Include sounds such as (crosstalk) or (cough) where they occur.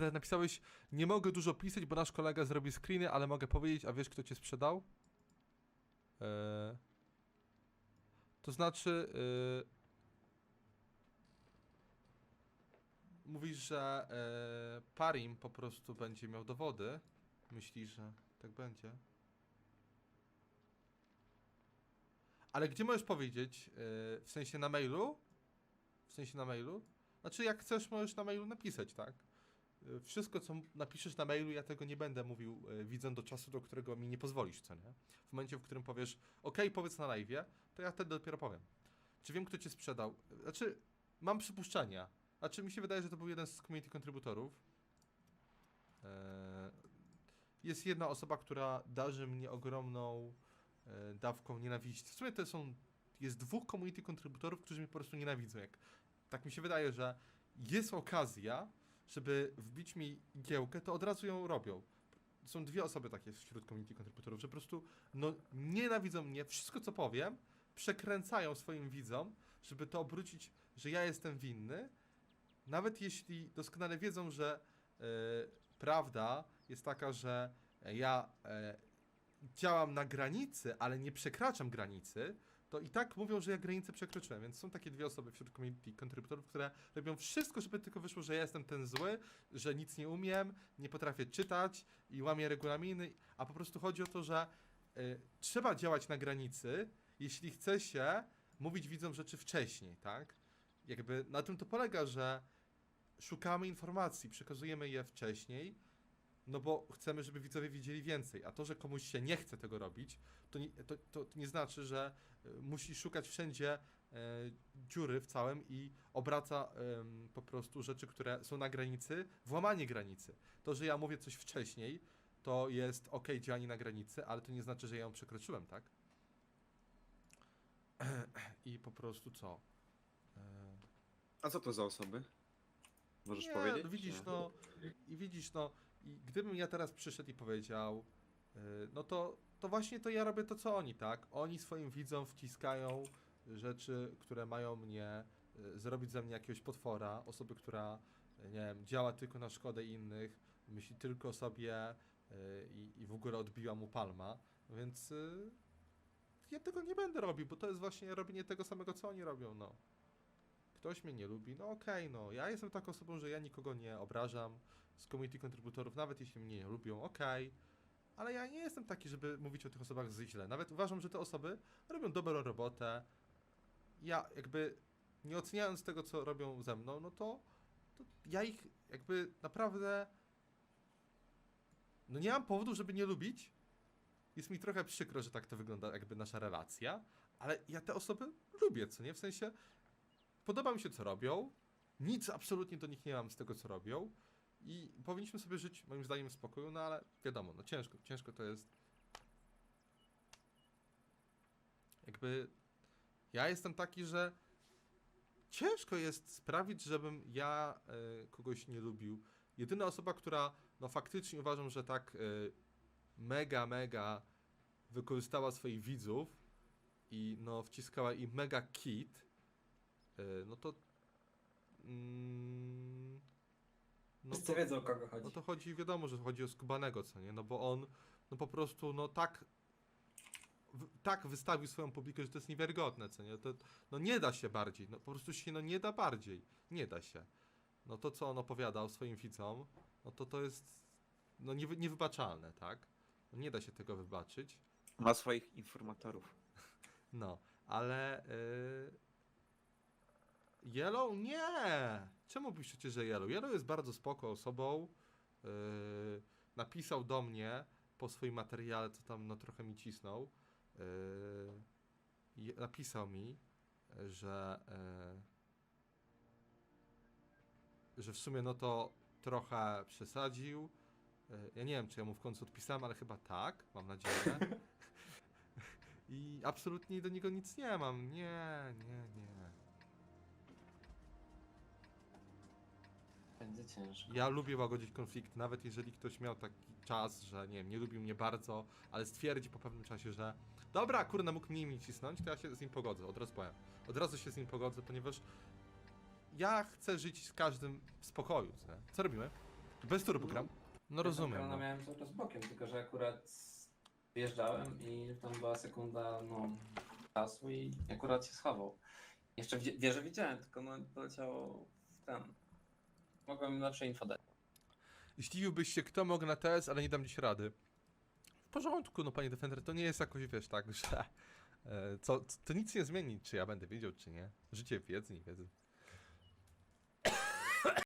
Napisałeś, nie mogę dużo pisać, bo nasz kolega zrobi screeny, ale mogę powiedzieć, a wiesz kto cię sprzedał? Eee, to znaczy, yy, mówisz, że yy, Parim po prostu będzie miał dowody. Myślisz, że tak będzie? Ale gdzie możesz powiedzieć? Yy, w sensie na mailu? W sensie na mailu? Znaczy, jak chcesz, możesz na mailu napisać, tak? Y, Wszystko, co napiszesz na mailu, ja tego nie będę mówił y, widzę do czasu, do którego mi nie pozwolisz, co nie? W momencie, w którym powiesz, ok, powiedz na live, to ja wtedy dopiero powiem. Czy wiem, kto cię sprzedał? Znaczy, mam przypuszczenia. Znaczy, mi się wydaje, że to był jeden z community kontributorów. Eee, Jest jedna osoba, która darzy mnie ogromną e, dawką nienawiści. W sumie to są, jest dwóch community kontributorów, którzy mnie po prostu nienawidzą. Jak, tak mi się wydaje, że jest okazja, żeby wbić mi igiełkę, to od razu ją robią. Są dwie osoby takie wśród community kontributorów, że po prostu no, nienawidzą mnie, wszystko co powiem, przekręcają swoim widzom, żeby to obrócić, że ja jestem winny, nawet jeśli doskonale wiedzą, że e, prawda jest taka, że ja e, działam na granicy, ale nie przekraczam granicy, to i tak mówią, że ja granicę przekroczyłem. Więc są takie dwie osoby wśród community kontrybutorów, które robią wszystko, żeby tylko wyszło, że ja jestem ten zły, że nic nie umiem, nie potrafię czytać i łamię regulaminy, a po prostu chodzi o to, że y, trzeba działać na granicy, jeśli chce się mówić widzom rzeczy wcześniej, tak? Jakby na tym to polega, że szukamy informacji, przekazujemy je wcześniej, no bo chcemy, żeby widzowie wiedzieli więcej, a to, że komuś się nie chce tego robić, to nie, to, to nie znaczy, że y, musi szukać wszędzie e, dziury w całym i obraca em, po prostu rzeczy, które są na granicy, w łamanie granicy. To, że ja mówię coś wcześniej, to jest ok, działanie na granicy, ale to nie znaczy, że ja ją przekroczyłem, tak? (clears throat) I po prostu co? E, A co to za osoby? Możesz nie, powiedzieć? No widzisz, Nie. no i widzisz, no i gdybym ja teraz przyszedł i powiedział, yy, no to, to właśnie to ja robię to, co oni, tak? Oni swoim widzom wciskają rzeczy, które mają mnie yy, zrobić ze mnie jakiegoś potwora, osoby, która, yy, nie wiem, działa tylko na szkodę innych, myśli tylko o sobie i, i w ogóle odbiła mu palma, więc ja tego nie będę robił, bo to jest właśnie robienie tego samego, co oni robią, no ktoś mnie nie lubi, no okej, no ja jestem taką osobą, że ja nikogo nie obrażam z community kontributorów, nawet jeśli mnie nie lubią, okej, ale ja nie jestem taki, żeby mówić o tych osobach źle. Nawet uważam, że te osoby robią dobrą robotę. Ja jakby nie oceniając tego, co robią ze mną, no to, to ja ich jakby naprawdę no nie mam powodu, żeby nie lubić. Jest mi trochę przykro, że tak to wygląda jakby nasza relacja, ale ja te osoby lubię, co nie? W sensie podoba mi się, co robią. Nic absolutnie do nich nie mam z tego, co robią. I powinniśmy sobie żyć, moim zdaniem, w spokoju, no ale wiadomo, no ciężko, ciężko to jest. Jakby ja jestem taki, że ciężko jest sprawić, żebym ja e, kogoś nie lubił. Jedyna osoba, która no faktycznie uważam, że tak e, mega, mega wykorzystała swoich widzów i no wciskała im mega kit, no to mm, no Wszyscy wiedzą o kogo chodzi. no to chodzi, wiadomo, że chodzi o Skubanego, co nie? No bo on, no po prostu, no tak, w, tak wystawił swoją publikę, że to jest niewiarygodne, co nie? To, no nie da się bardziej, no po prostu się, no nie da bardziej, nie da się. No to, co on opowiadał swoim widzom, no to to jest, no niewy, niewybaczalne, tak? No nie da się tego wybaczyć. Ma swoich informatorów. No, ale. Yy... Yellow? Nie! Czemu piszecie, że Yellow? Yellow jest bardzo spoko osobą. Yy... Napisał do mnie po swoim materiale, co tam no, trochę mi cisnął. Yy... Napisał mi, że. Yy... Że w sumie no to trochę przesadził. Yy, Ja nie wiem, czy ja mu w końcu odpisałem, ale chyba tak, mam nadzieję. (laughs) I absolutnie do niego nic nie mam. Nie, nie, nie. Będzie ciężko. Ja lubię łagodzić konflikt, nawet jeżeli ktoś miał taki czas, że nie wiem, nie lubił mnie bardzo, ale stwierdzi po pewnym czasie, że dobra, kurna, mógł mniej mi cisnąć, to ja się z nim pogodzę, od razu powiem. Od razu się z nim pogodzę, ponieważ ja chcę żyć z każdym w spokoju. Co, nie? co robimy? Bez turbo gram. No rozumiem. Ja No. miałem cały czas bokiem, tylko że akurat wjeżdżałem i tam była sekunda no, czasu i akurat się schował. Jeszcze wie- wieżę widziałem, tylko no poleciało w ten. Mogłem im lepsze info dać. Zdziwiłbyś się, kto mógł na TS, ale nie dam dziś rady. W porządku, no panie Defender, to nie jest jakoś, wiesz, tak, że e, co, to nic nie zmieni, czy ja będę wiedział, czy nie. Życie wiedzy, nie wiedzy.